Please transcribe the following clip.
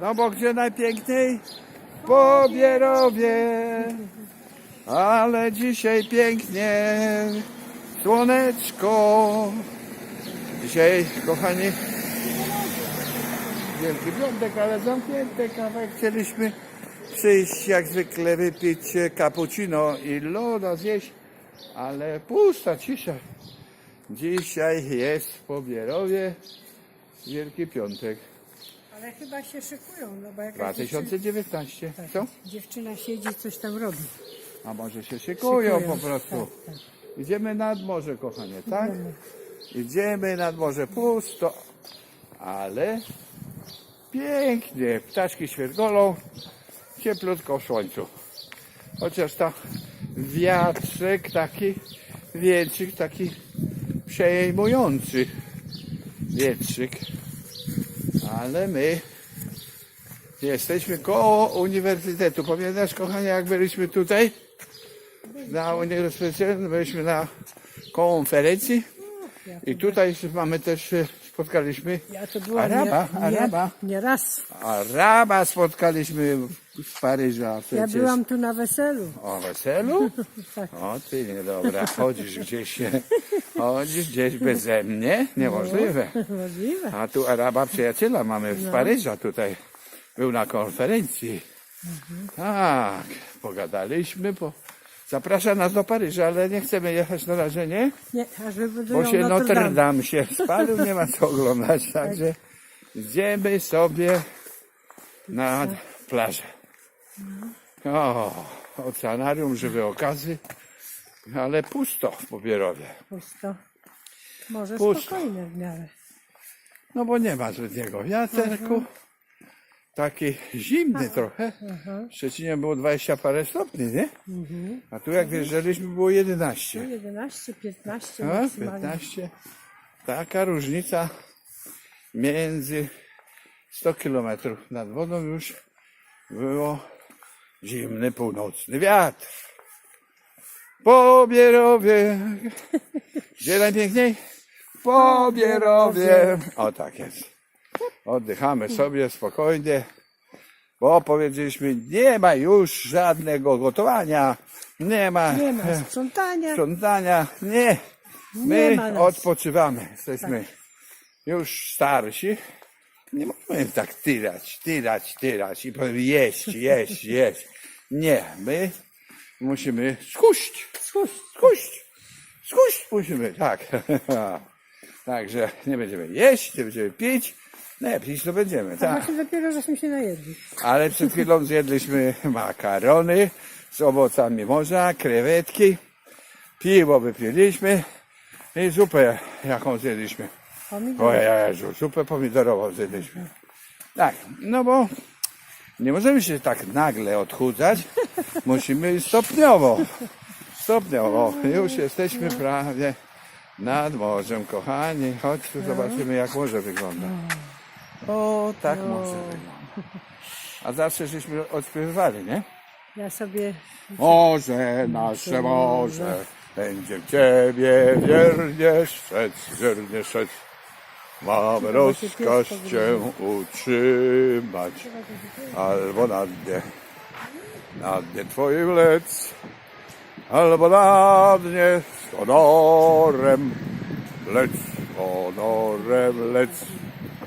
No bo gdzie najpiękniej? W Pobierowie. Ale dzisiaj pięknie. Słoneczko. Dzisiaj, kochani, Wielki Piątek, ale zamknięte kawałek. Chcieliśmy przyjść jak zwykle wypić cappuccino i loda zjeść, ale pusta cisza. Dzisiaj jest w Pobierowie Wielki Piątek Ale chyba się szykują, no bo jakaś 2019. Co? dziewczyna, dziewczyna siedzi, coś tam robi. A może się szykują po Szykują, prostu. tak, tak. Idziemy nad morze, kochanie, tak? Idziemy nad morze pusto, ale pięknie. Ptaszki świergolą, cieplutko w słońcu. Chociaż tam wiatrzek taki, wietrzyk taki przejmujący wietrzyk. Ale my jesteśmy koło uniwersytetu. Pamiętasz, kochanie, jak byliśmy tutaj? Na uniwersytecie, byliśmy na konferencji. I tutaj mamy też, spotkaliśmy Ja to byłam Araba, nie, Araba. Nie, nie raz. Araba, spotkaliśmy w Paryżu. Ja byłam tu na weselu. O weselu? Tak. O ty niedobra, chodzisz gdzieś, chodzisz gdzieś beze mnie? Niemożliwe. Możliwe. A tu Araba przyjaciela mamy w Paryżu tutaj. Był na konferencji. Tak, pogadaliśmy, bo zaprasza nas do Paryża, ale nie chcemy jechać na razie, nie? Nie, aż Bo się Notre Dame. Dame się spalił, nie ma co oglądać, także idziemy sobie na plażę. O, oceanarium, żywe okazy, ale pusto w Pobierowie. Pusto. Może Pusto. spokojne w miarę. No bo nie ma zbytniego wiaterku. Taki zimny trochę. W Szczecinie było 20 parę stopni, nie? A tu jak wjeżdżaliśmy było 11. 11, 15 A, maksymalnie. 15. Taka różnica między 100 kilometrów nad wodą już było zimny północny wiatr. Pobierowie. Gdzie najpiękniej? Pobierowie. O tak jest. Oddychamy sobie spokojnie, bo powiedzieliśmy, nie ma już żadnego gotowania, nie ma, Nie ma sprzątania. sprzątania, nie. Nie My ma nas. odpoczywamy, jesteśmy już starsi. Nie możemy tak tyrać, tyrać, tyrać i powiem jeść, jeść, jeść. Nie, my musimy skuść, Słuchaj, skuść, skuść musimy, tak. Także nie będziemy jeść, nie będziemy pić, nie, pić to będziemy, a tak. właśnie dopiero żeśmy się najedli. Ale przed chwilą zjedliśmy makarony z owocami morza, krewetki, piwo wypiliśmy i zupę jaką zjedliśmy. O Jezu, zupę pomidorową zjedliśmy. Tak, no bo nie możemy się tak nagle odchudzać, musimy stopniowo, stopniowo. Już jesteśmy prawie nad morzem, kochani. Chodź tu zobaczymy jak morze wygląda. O, tak morze wygląda. A zawsze żeśmy odśpiewywali, nie? Ja sobie Morze, nasze morze, będzie w Ciebie wiernie strzec, wiernie strzec. Mamy rozkaz Cię utrzymać, albo na dnie, na dnie Twoim lec, albo na dnie z honorem, lec, honorem lec.